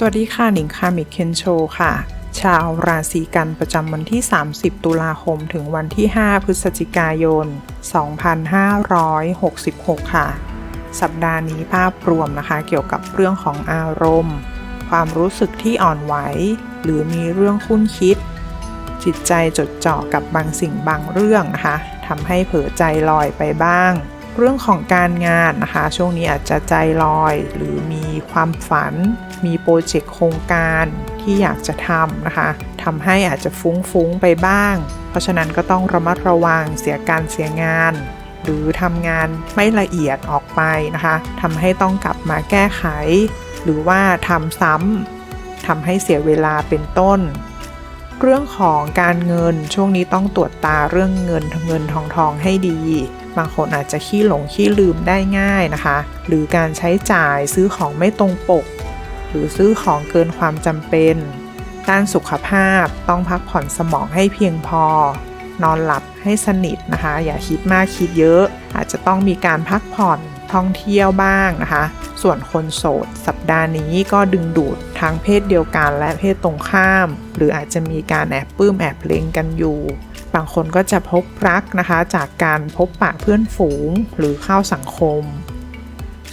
สวัสดีค่ะ หนิงคามิเคนโชค่ะ ชาวราศีกันประจำวันที่ 30 ตุลาคม ถึงวันที่ 5 พฤศจิกายน 2566 ค่ะ สัปดาห์นี้ภาพรวมนะคะ เกี่ยวกับเรื่องของอารมณ์ ความรู้สึกที่อ่อนไหว หรือมีเรื่องคุ้นคิด จิตใจจดจ่อกับบางสิ่งบางเรื่องนะคะทำให้เผลอใจลอยไปบ้าง เรื่องของการงานนะคะ ช่วงนี้อาจจะใจลอย หรือมีความฝัน มีโปรเจกต์โครงการที่อยากจะทำนะคะทำให้อาจจะฟุ้งๆไปบ้าง เพราะฉะนั้นก็ต้องระมัดระวังเสียการเสียงาน หรือทำงานไม่ละเอียดออกไปนะคะทำให้ต้องกลับมาแก้ไข หรือว่าทำซ้ำทำให้เสียเวลาเป็นต้นเรื่องของการเงินช่วงนี้ต้องตรวจตาเรื่องเงินเงินทองทองให้ดี บางคนอาจจะขี้หลงขี้ลืมได้ง่ายนะคะ หรือการใช้จ่ายซื้อของไม่ตรงปก หรือซื้อของเกินความจำเป็นด้านสุขภาพต้องพักผ่อนสมองให้เพียงพอ นอนหลับให้สนิทนะคะ อย่าคิดมากคิดเยอะ อาจจะต้องมีการพักผ่อนท่องเที่ยวบ้างนะคะ ส่วนคนโสด สัปดาห์นี้ก็ดึงดูดทั้งเพศเดียวกันและเพศตรงข้าม หรืออาจจะมีการแอบปลื้มแอบเลงกันอยู่ บางคนก็จะพบรักนะคะจากการพบปะเพื่อนฝูงหรือเข้าสังคม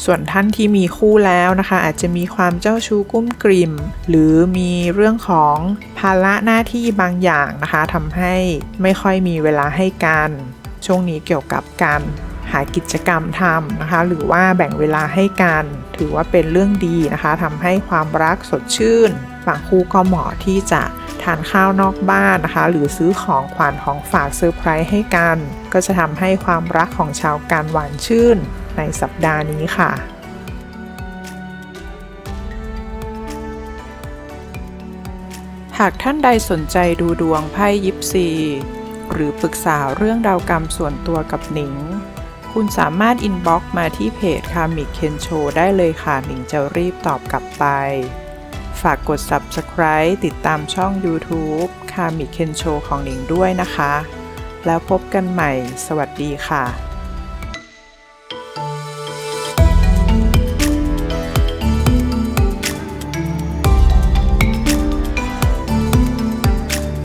ส่วนท่านที่มีคู่แล้วนะคะ อาจจะมีความเจ้าชู้กุ้มกริมหรือมีเรื่องของภาระหน้าที่บางอย่างนะคะทำให้ไม่ค่อยมีเวลาให้กัน ช่วงนี้เกี่ยวกับการหากิจกรรมทำนะคะ หรือว่าแบ่งเวลาให้กัน ถือว่าเป็นเรื่องดีนะคะทำให้ความรักสดชื่นบางคู่ก็เหมาะที่จะทานข้าวนอกบ้านนะคะ หรือซื้อของขวัญของฝากเซอร์ไพรส์ให้กัน ก็จะทำให้ความรักของชาวกันหวานชื่นในสัปดาห์นี้ค่ะหากท่านใดสนใจดูดวงไพ่ยิปซี หรือปรึกษาเรื่องดาวกรรมส่วนตัวกับหนิง คุณสามารถอินบ็อกซ์มาที่เพจคามิเคนโชได้เลยค่ะหนิงจะรีบตอบกลับไป ฝากกด Subscribe ติดตามช่อง YouTube คามิเคนโชของหนิงด้วยนะคะ แล้วพบกันใหม่ สวัสดีค่ะ